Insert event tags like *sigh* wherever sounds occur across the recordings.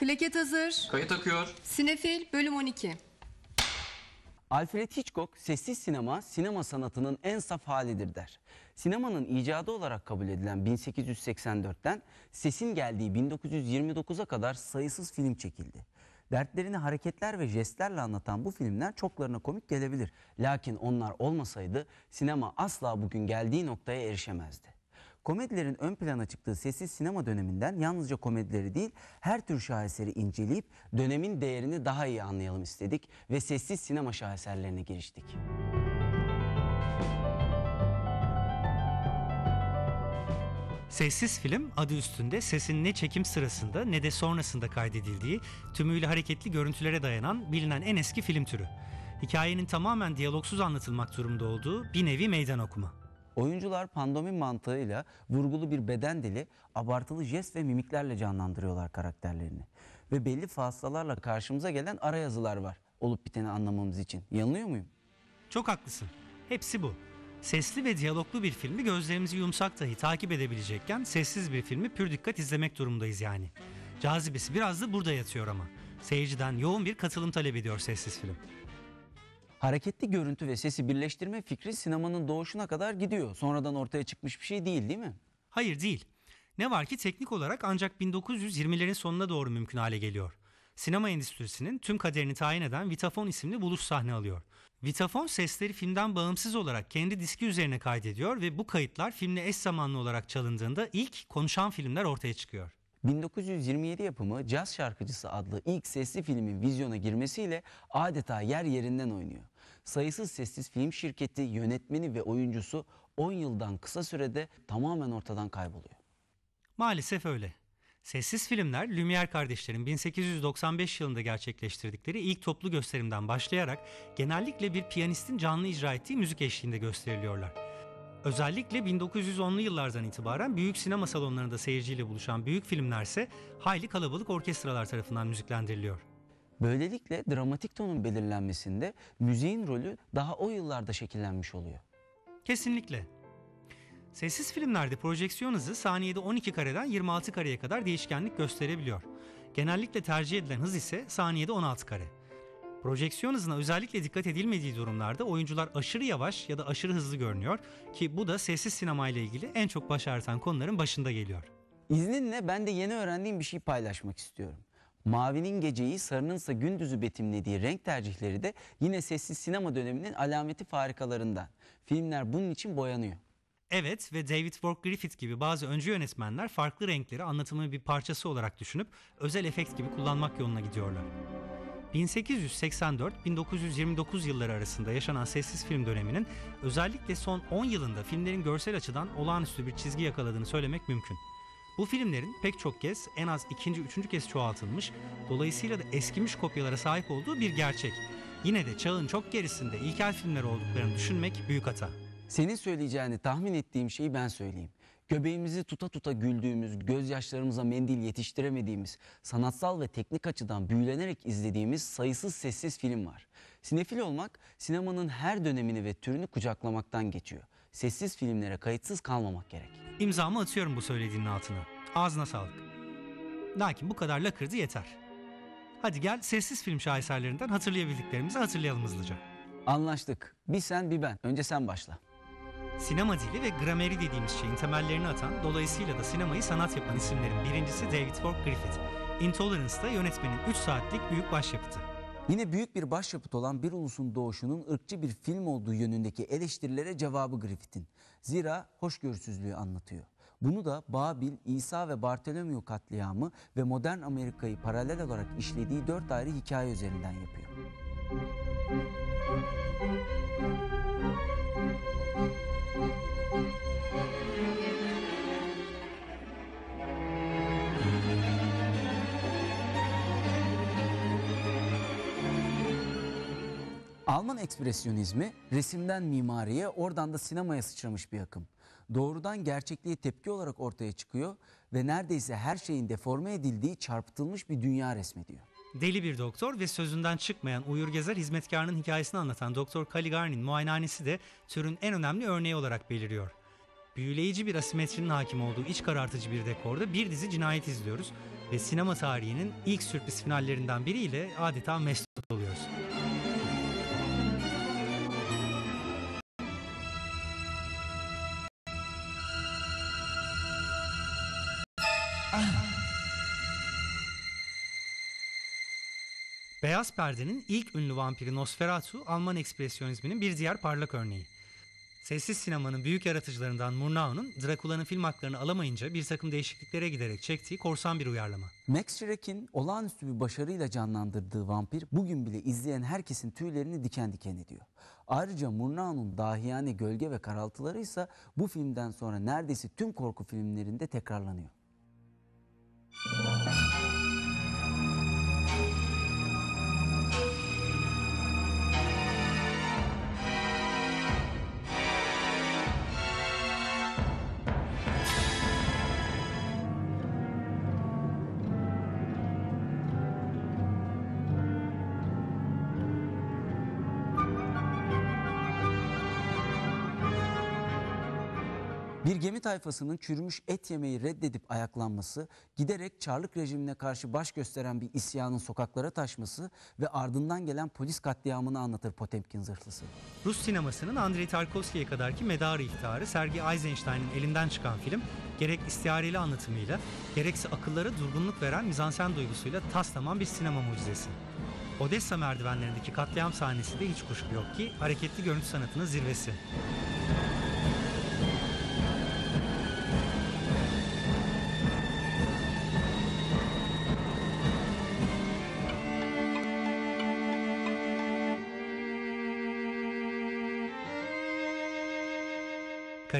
Klaket hazır. Kayıt akıyor. Sinefil bölüm 12. Alfred Hitchcock sessiz sinema sinema sanatının en saf halidir der. Sinemanın icadı olarak kabul edilen 1884'ten sesin geldiği 1929'a kadar sayısız film çekildi. Dertlerini hareketler ve jestlerle anlatan bu filmler çoklarına komik gelebilir. Lakin onlar olmasaydı sinema asla bugün geldiği noktaya erişemezdi. Komedilerin ön plana çıktığı sessiz sinema döneminden yalnızca komedileri değil her tür şaheseri inceleyip dönemin değerini daha iyi anlayalım istedik ve sessiz sinema şaheserlerine giriştik. Sessiz film adı üstünde sesin ne çekim sırasında ne de sonrasında kaydedildiği tümüyle hareketli görüntülere dayanan bilinen en eski film türü. Hikayenin tamamen diyalogsuz anlatılmak durumunda olduğu bir nevi meydan okuma. Oyuncular pandomim mantığıyla vurgulu bir beden dili, abartılı jest ve mimiklerle canlandırıyorlar karakterlerini. Ve belli fasılalarla karşımıza gelen ara yazılar var olup biteni anlamamız için. Yanılıyor muyum? Çok haklısın. Hepsi bu. Sesli ve diyaloglu bir filmi gözlerimizi yumsak dahi takip edebilecekken sessiz bir filmi pür dikkat izlemek durumundayız yani. Cazibesi biraz da burada yatıyor ama. Seyirciden yoğun bir katılım talep ediyor sessiz film. Hareketli görüntü ve sesi birleştirme fikri sinemanın doğuşuna kadar gidiyor. Sonradan ortaya çıkmış bir şey değil değil mi? Hayır değil. Ne var ki teknik olarak ancak 1920'lerin sonuna doğru mümkün hale geliyor. Sinema endüstrisinin tüm kaderini tayin eden Vitafon isimli buluş sahne alıyor. Vitafon sesleri filmden bağımsız olarak kendi diski üzerine kaydediyor ve bu kayıtlar filmle eş zamanlı olarak çalındığında ilk konuşan filmler ortaya çıkıyor. 1927 yapımı Caz Şarkıcısı adlı ilk sesli filmin vizyona girmesiyle adeta yer yerinden oynuyor. Sayısız sessiz film şirketi, yönetmeni ve oyuncusu 10 yıldan kısa sürede tamamen ortadan kayboluyor. Maalesef öyle. Sessiz filmler Lumière kardeşlerin 1895 yılında gerçekleştirdikleri ilk toplu gösterimden başlayarak genellikle bir piyanistin canlı icra ettiği müzik eşliğinde gösteriliyorlar. Özellikle 1910'lu yıllardan itibaren büyük sinema salonlarında seyirciyle buluşan büyük filmlerse hayli kalabalık orkestralar tarafından müziklendiriliyor. Böylelikle dramatik tonun belirlenmesinde müziğin rolü daha o yıllarda şekillenmiş oluyor. Kesinlikle. Sessiz filmlerde projeksiyon hızı saniyede 12 kareden 26 kareye kadar değişkenlik gösterebiliyor. Genellikle tercih edilen hız ise saniyede 16 kare. Projeksiyon hızına özellikle dikkat edilmediği durumlarda oyuncular aşırı yavaş ya da aşırı hızlı görünüyor ki bu da sessiz sinema ile ilgili en çok baş konuların başında geliyor. İzninle ben de yeni öğrendiğim bir şey paylaşmak istiyorum. Mavinin geceyi, sarınınsa gündüzü betimlediği renk tercihleri de yine sessiz sinema döneminin alameti farikalarından. Filmler bunun için boyanıyor. Evet ve David Wark Griffith gibi bazı öncü yönetmenler farklı renkleri anlatımın bir parçası olarak düşünüp özel efekt gibi kullanmak yoluna gidiyorlar. 1884-1929 yılları arasında yaşanan sessiz film döneminin özellikle son 10 yılında filmlerin görsel açıdan olağanüstü bir çizgi yakaladığını söylemek mümkün. Bu filmlerin pek çok kez en az ikinci, üçüncü kez çoğaltılmış, dolayısıyla da eskimiş kopyalara sahip olduğu bir gerçek. Yine de çağın çok gerisinde ilkel filmler olduklarını düşünmek büyük hata. Senin söyleyeceğini tahmin ettiğim şeyi ben söyleyeyim. Göbeğimizi tuta tuta güldüğümüz, gözyaşlarımıza mendil yetiştiremediğimiz, sanatsal ve teknik açıdan büyülenerek izlediğimiz sayısız sessiz film var. Sinefil olmak, sinemanın her dönemini ve türünü kucaklamaktan geçiyor. Sessiz filmlere kayıtsız kalmamak gerek. İmzamı atıyorum bu söylediğinin altına. Ağzına sağlık. Lakin bu kadar lakırdı yeter. Hadi gel sessiz film şaheserlerinden hatırlayabildiklerimizi hatırlayalım hızlıca. Anlaştık. Bir sen bir ben. Önce sen başla. Sinema dili ve grameri dediğimiz şeyin temellerini atan, dolayısıyla da sinemayı sanat yapan isimlerin birincisi David Wark Griffith. Intolerance'da yönetmenin 3 saatlik büyük başyapıtı. Yine büyük bir başyapıt olan Bir Ulusun Doğuşu'nun ırkçı bir film olduğu yönündeki eleştirilere cevabı Griffith'in. Zira hoşgörüsüzlüğü anlatıyor. Bunu da Babil, İsa ve Bartolomeo katliamı ve modern Amerika'yı paralel olarak işlediği dört ayrı hikaye üzerinden yapıyor. Alman ekspresyonizmi resimden mimariye oradan da sinemaya sıçramış bir akım. Doğrudan gerçekliğe tepki olarak ortaya çıkıyor ve neredeyse her şeyin deforme edildiği çarpıtılmış bir dünya resmediyor. Deli bir doktor ve sözünden çıkmayan uyur gezer hizmetkarının hikayesini anlatan Doktor Caligari'nin muayenehanesi de türün en önemli örneği olarak beliriyor. Büyüleyici bir asimetrinin hakim olduğu iç karartıcı bir dekorda bir dizi cinayet izliyoruz. ve sinema tarihinin ilk sürpriz finallerinden biriyle adeta mesut oluyoruz. Beyaz Perde'nin ilk ünlü vampiri Nosferatu, Alman ekspresyonizminin bir diğer parlak örneği. Sessiz sinemanın büyük yaratıcılarından Murnau'nun Drakula'nın film haklarını alamayınca bir takım değişikliklere giderek çektiği korsan bir uyarlama. Max Schreck'in olağanüstü bir başarıyla canlandırdığı vampir bugün bile izleyen herkesin tüylerini diken diken ediyor. Ayrıca Murnau'nun dahiyane gölge ve karaltıları ise bu filmden sonra neredeyse tüm korku filmlerinde tekrarlanıyor. Thank you. Gemi tayfasının çürümüş et yemeyi reddedip ayaklanması, giderek Çarlık rejimine karşı baş gösteren bir isyanın sokaklara taşması ve ardından gelen polis katliamını anlatır Potemkin zırhlısı. Rus sinemasının Andrei Tarkovski'ye kadarki medarı ihtarı Sergei Eisenstein'in elinden çıkan film, gerek istihareli anlatımıyla, gerekse akıllara durgunluk veren mizansen duygusuyla tas tamam bir sinema mucizesi. Odessa merdivenlerindeki katliam sahnesi de hiç kuşku yok ki hareketli görüntü sanatının zirvesi.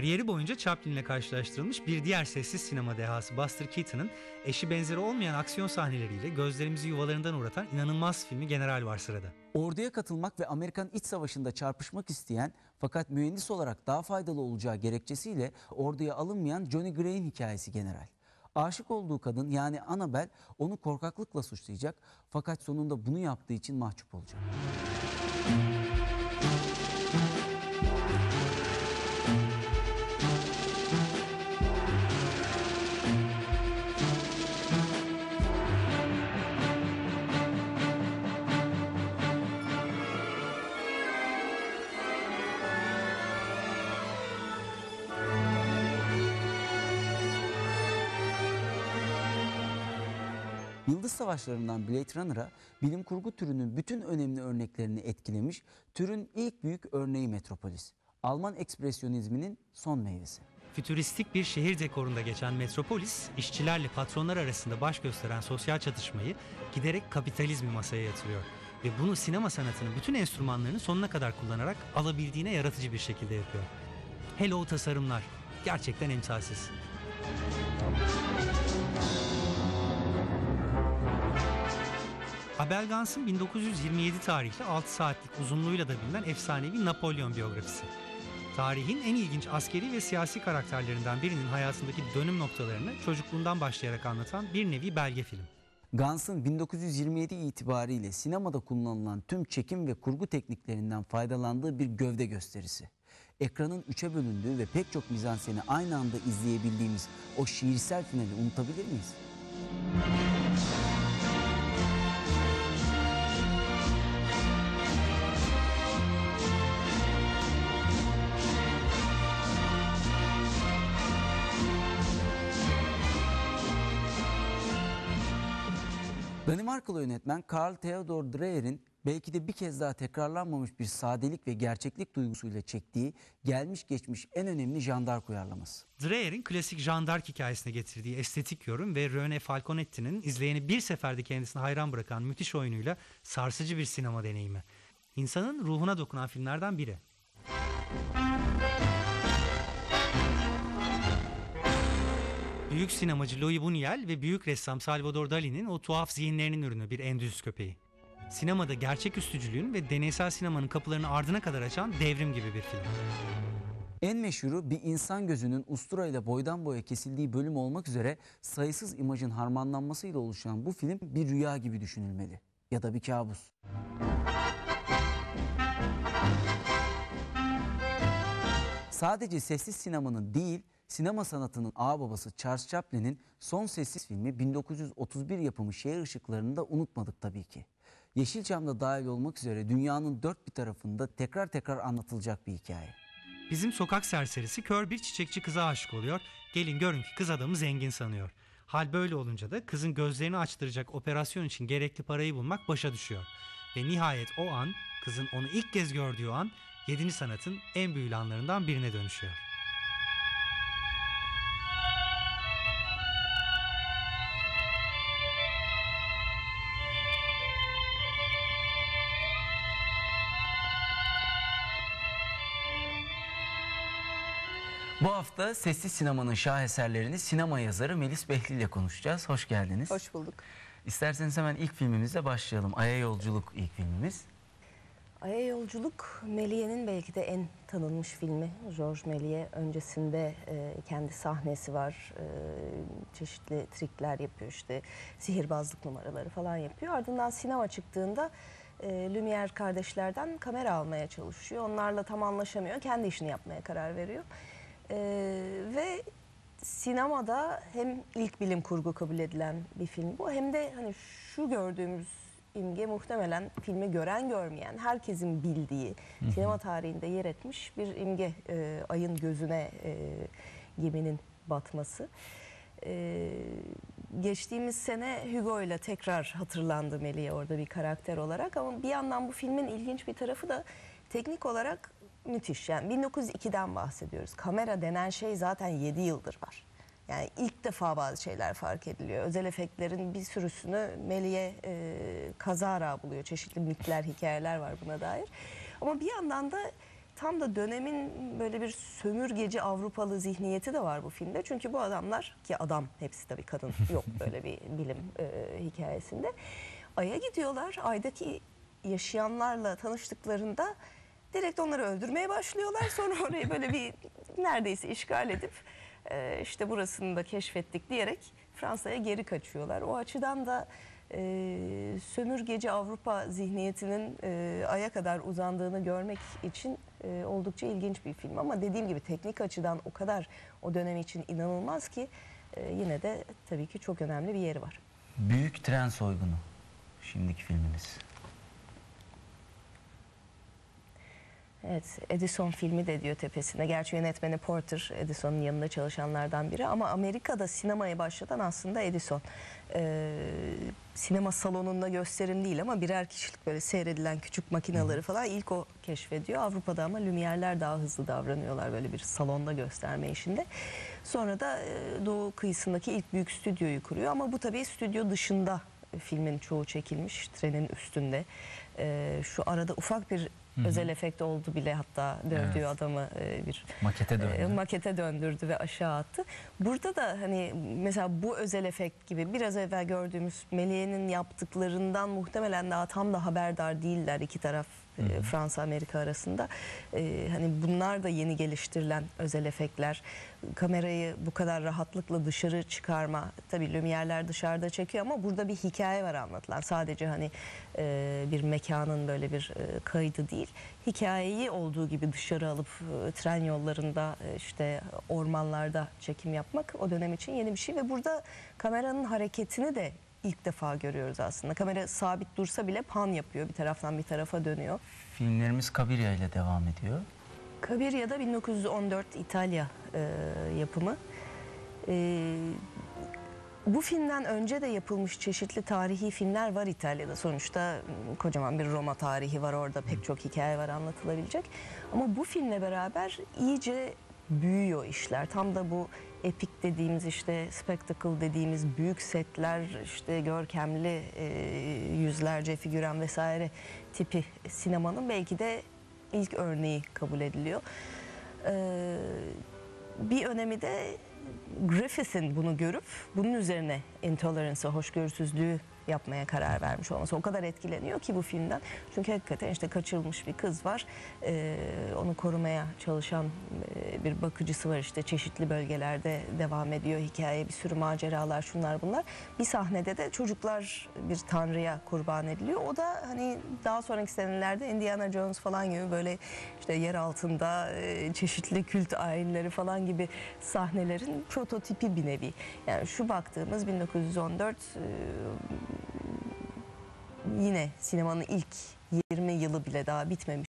Kariyeri boyunca Chaplin'le karşılaştırılmış bir diğer sessiz sinema dehası Buster Keaton'ın eşi benzeri olmayan aksiyon sahneleriyle gözlerimizi yuvalarından uğratan inanılmaz filmi General var sırada. Orduya katılmak ve Amerikan İç Savaşı'nda çarpışmak isteyen fakat mühendis olarak daha faydalı olacağı gerekçesiyle orduya alınmayan Johnny Gray'in hikayesi general. Aşık olduğu kadın yani Annabel onu korkaklıkla suçlayacak fakat sonunda bunu yaptığı için mahcup olacak. Yıldız Savaşları'ndan Blade Runner'a bilim kurgu türünün bütün önemli örneklerini etkilemiş, türün ilk büyük örneği Metropolis. Alman ekspresyonizminin son meyvesi. Fütüristik bir şehir dekorunda geçen Metropolis, işçilerle patronlar arasında baş gösteren sosyal çatışmayı giderek kapitalizmi masaya yatırıyor. Ve bunu sinema sanatının bütün enstrümanlarını sonuna kadar kullanarak alabildiğine yaratıcı bir şekilde yapıyor. Hele o tasarımlar gerçekten emsalsiz. Abel Gans'ın 1927 tarihli 6 saatlik uzunluğuyla da bilinen efsanevi Napolyon biyografisi. Tarihin en ilginç askeri ve siyasi karakterlerinden birinin hayatındaki dönüm noktalarını çocukluğundan başlayarak anlatan bir nevi belge film. Gans'ın 1927 itibariyle sinemada kullanılan tüm çekim ve kurgu tekniklerinden faydalandığı bir gövde gösterisi. Ekranın üçe bölündüğü ve pek çok mizanseni aynı anda izleyebildiğimiz o şiirsel finali unutabilir miyiz? Danimarkalı yönetmen Karl Theodor Dreyer'in belki de bir kez daha tekrarlanmamış bir sadelik ve gerçeklik duygusuyla çektiği gelmiş geçmiş en önemli jandark uyarlaması. Dreyer'in klasik Jeanne d'Arc hikayesine getirdiği estetik yorum ve Rene Falconetti'nin izleyeni bir seferde kendisine hayran bırakan müthiş oyunuyla sarsıcı bir sinema deneyimi. İnsanın ruhuna dokunan filmlerden biri. Büyük sinemacı Louis Buñuel ve büyük ressam Salvador Dali'nin o tuhaf zihinlerinin ürünü bir endüz köpeği. Sinemada gerçeküstücülüğün ve deneysel sinemanın kapılarını ardına kadar açan devrim gibi bir film. En meşhuru bir insan gözünün ustura ile boydan boya kesildiği bölüm olmak üzere sayısız imajın harmanlanmasıyla oluşan bu film bir rüya gibi düşünülmeli. Ya da bir kabus. Sadece sessiz sinemanın değil, Sinema sanatının ağababası Charles Chaplin'in son sessiz filmi 1931 yapımı Şehir Işıkları'nı da unutmadık tabii ki. Yeşilçam'da dahil olmak üzere dünyanın dört bir tarafında tekrar tekrar anlatılacak bir hikaye. Bizim sokak serserisi kör bir çiçekçi kıza aşık oluyor. Gelin görün ki kız adamı zengin sanıyor. Hal böyle olunca da kızın gözlerini açtıracak operasyon için gerekli parayı bulmak başa düşüyor. Ve nihayet o an kızın onu ilk kez gördüğü an yedinci sanatın en büyülü anlarından birine dönüşüyor. Bu hafta sessiz sinemanın şaheserlerini sinema yazarı Melis Behli ile konuşacağız. Hoş geldiniz. Hoş bulduk. İsterseniz hemen ilk filmimizle başlayalım. Ay'a Yolculuk ilk filmimiz. Ay'a Yolculuk Méliès'in belki de en tanınmış filmi. Georges Méliès öncesinde e, kendi sahnesi var. E, çeşitli trikler yapıyor işte sihirbazlık numaraları falan yapıyor. Ardından sinema çıktığında e, Lumière kardeşlerden kamera almaya çalışıyor. Onlarla tam anlaşamıyor. Kendi işini yapmaya karar veriyor. E, ve sinemada hem ilk bilim kurgu kabul edilen bir film bu hem de hani şu gördüğümüz imge muhtemelen filmi gören görmeyen herkesin bildiği sinema tarihinde yer etmiş bir imge e, ayın gözüne e, geminin batması. E, geçtiğimiz sene Hugo ile tekrar hatırlandı Melih orada bir karakter olarak ama bir yandan bu filmin ilginç bir tarafı da teknik olarak müthiş. Yani 1902'den bahsediyoruz. Kamera denen şey zaten 7 yıldır var. Yani ilk defa bazı şeyler fark ediliyor. Özel efektlerin bir sürüsünü Melih'e e, kazara buluyor. Çeşitli mitler, hikayeler var buna dair. Ama bir yandan da tam da dönemin böyle bir sömürgeci Avrupalı zihniyeti de var bu filmde. Çünkü bu adamlar ki adam hepsi tabii kadın *laughs* yok böyle bir bilim e, hikayesinde. Ay'a gidiyorlar. Ay'daki yaşayanlarla tanıştıklarında direkt onları öldürmeye başlıyorlar. Sonra *laughs* orayı böyle bir neredeyse işgal edip e, işte burasını da keşfettik diyerek Fransa'ya geri kaçıyorlar. O açıdan da e, sömürgeci Avrupa zihniyetinin e, aya kadar uzandığını görmek için e, oldukça ilginç bir film. Ama dediğim gibi teknik açıdan o kadar o dönem için inanılmaz ki e, yine de tabii ki çok önemli bir yeri var. Büyük Tren Soygunu şimdiki filmimiz. Evet, Edison filmi de diyor tepesinde. Gerçi yönetmeni Porter, Edison'un yanında çalışanlardan biri. Ama Amerika'da sinemaya başlatan aslında Edison. Ee, sinema salonunda gösterim değil ama birer kişilik böyle seyredilen küçük makinaları falan ilk o keşfediyor. Avrupa'da ama Lumière'ler daha hızlı davranıyorlar böyle bir salonda gösterme işinde. Sonra da e, doğu kıyısındaki ilk büyük stüdyoyu kuruyor. Ama bu tabii stüdyo dışında filmin çoğu çekilmiş trenin üstünde. Ee, şu arada ufak bir özel efekt oldu bile hatta dövdüğü Evet. adamı e, bir Makete döndü. e, makete döndürdü ve aşağı attı. Burada da hani mesela bu özel efekt gibi biraz evvel gördüğümüz Meliye'nin yaptıklarından muhtemelen daha tam da haberdar değiller iki taraf e, Fransa Amerika arasında. E, hani bunlar da yeni geliştirilen özel efektler. Kamerayı bu kadar rahatlıkla dışarı çıkarma. Tabii Lumière'ler dışarıda çekiyor ama burada bir hikaye var anlatılan. Sadece hani e, bir mekanın böyle bir e, kaydı değil. Hikayeyi olduğu gibi dışarı alıp e, tren yollarında e, işte ormanlarda çekim yapmak o dönem için yeni bir şey ve burada kameranın hareketini de ilk defa görüyoruz aslında. Kamera sabit dursa bile pan yapıyor. Bir taraftan bir tarafa dönüyor. Filmlerimiz Kabirya ile devam ediyor. Kabirya'da 1914 İtalya e, yapımı. E, bu filmden önce de yapılmış çeşitli tarihi filmler var İtalya'da. Sonuçta m, kocaman bir Roma tarihi var orada. Pek çok hikaye var anlatılabilecek. Ama bu filmle beraber iyice büyüyor işler. Tam da bu epik dediğimiz işte spectacle dediğimiz büyük setler işte görkemli e, yüzlerce figüran vesaire tipi sinemanın belki de ilk örneği kabul ediliyor. Ee, bir önemi de Griffith'in bunu görüp bunun üzerine intolerance'ı, hoşgörüsüzlüğü yapmaya karar vermiş olması. O kadar etkileniyor ki bu filmden. Çünkü hakikaten işte kaçırılmış bir kız var. Ee, onu korumaya çalışan e, bir bakıcısı var işte çeşitli bölgelerde devam ediyor hikaye. Bir sürü maceralar şunlar bunlar. Bir sahnede de çocuklar bir tanrıya kurban ediliyor. O da hani daha sonraki senelerde Indiana Jones falan gibi böyle işte yer altında e, çeşitli kült ayinleri falan gibi sahnelerin prototipi bir nevi. Yani şu baktığımız 1914 e, yine sinemanın ilk 20 yılı bile daha bitmemiş.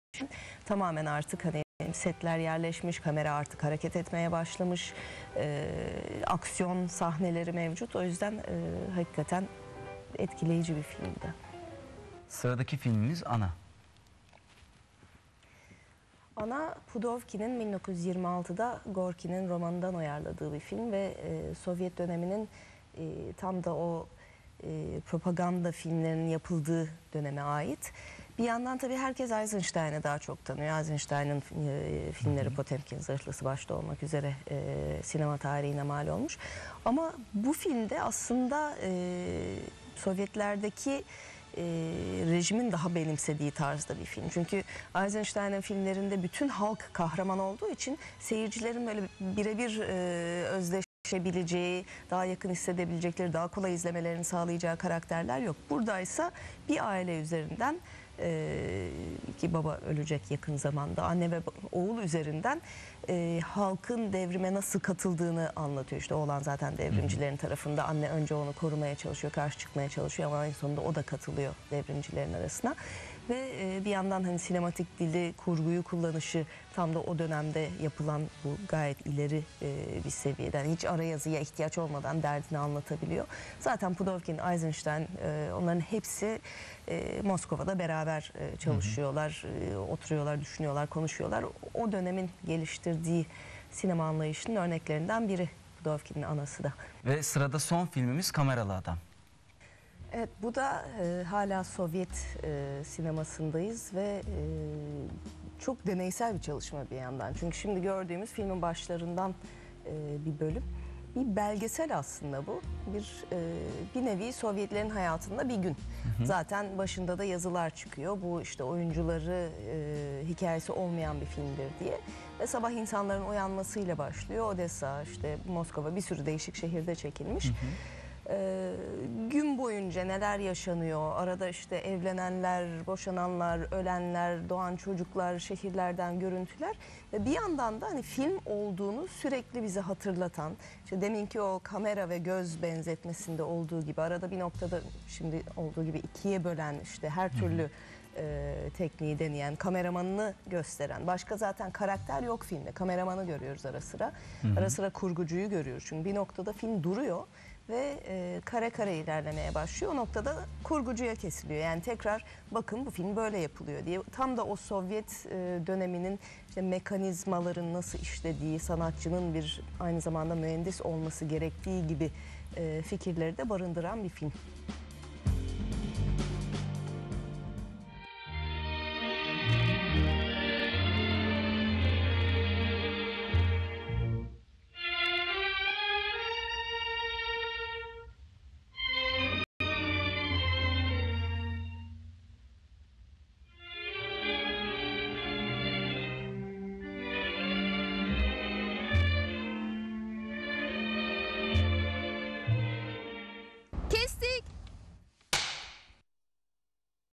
Tamamen artık hani setler yerleşmiş, kamera artık hareket etmeye başlamış, e, aksiyon sahneleri mevcut. O yüzden hakikaten etkileyici bir filmdi. Sıradaki filmimiz Ana. Ana Pudovkin'in 1926'da Gorki'nin romanından uyarladığı bir film ve e, Sovyet döneminin e, tam da o e, propaganda filmlerinin yapıldığı döneme ait. Bir yandan tabii herkes Eisenstein'ı daha çok tanıyor. Eisenstein'ın e, filmleri Potemkin Zırhlısı başta olmak üzere e, sinema tarihine mal olmuş. Ama bu filmde aslında e, Sovyetlerdeki e, rejimin daha benimsediği tarzda bir film. Çünkü Eisenstein'ın filmlerinde bütün halk kahraman olduğu için seyircilerin böyle birebir e, özdeşebileceği, daha yakın hissedebilecekleri, daha kolay izlemelerini sağlayacağı karakterler yok. Buradaysa bir aile üzerinden e, ki baba ölecek yakın zamanda anne ve oğul üzerinden e, halkın devrime nasıl katıldığını anlatıyor. İşte oğlan zaten devrimcilerin tarafında anne önce onu korumaya çalışıyor, karşı çıkmaya çalışıyor ama en sonunda o da katılıyor devrimcilerin arasına. Ve e, bir yandan hani sinematik dili, kurguyu kullanışı tam da o dönemde yapılan bu gayet ileri e, bir seviyeden hiç ara yazıya ihtiyaç olmadan derdini anlatabiliyor. Zaten Pudovkin, Eisenstein e, onların hepsi e, Moskova'da beraber e, çalışıyorlar, e, oturuyorlar, düşünüyorlar, konuşuyorlar. O dönemin geliştirdiği sinema anlayışının örneklerinden biri Pudovkin'in anası da. Ve sırada son filmimiz Kameralı Adam. Evet bu da e, hala Sovyet e, sinemasındayız ve e, çok deneysel bir çalışma bir yandan. Çünkü şimdi gördüğümüz filmin başlarından e, bir bölüm. Bir belgesel aslında bu. Bir e, bir nevi Sovyetlerin hayatında bir gün. Zaten başında da yazılar çıkıyor. Bu işte oyuncuları e, hikayesi olmayan bir filmdir diye. Ve sabah insanların uyanmasıyla başlıyor. Odessa, işte Moskova bir sürü değişik şehirde çekilmiş. Ee, gün boyunca neler yaşanıyor? Arada işte evlenenler, boşananlar, ölenler, doğan çocuklar, şehirlerden görüntüler ve bir yandan da hani film olduğunu sürekli bize hatırlatan, işte deminki o kamera ve göz benzetmesinde olduğu gibi arada bir noktada şimdi olduğu gibi ikiye bölen işte her türlü e, tekniği deneyen, kameramanını gösteren. Başka zaten karakter yok filmde. Kameramanı görüyoruz ara sıra. Ara sıra kurgucuyu görüyoruz. Çünkü bir noktada film duruyor ve e, kare kare ilerlemeye başlıyor. O noktada kurgucuya kesiliyor. Yani tekrar bakın bu film böyle yapılıyor diye. Tam da o Sovyet e, döneminin işte mekanizmaların nasıl işlediği, sanatçının bir aynı zamanda mühendis olması gerektiği gibi e, fikirleri de barındıran bir film.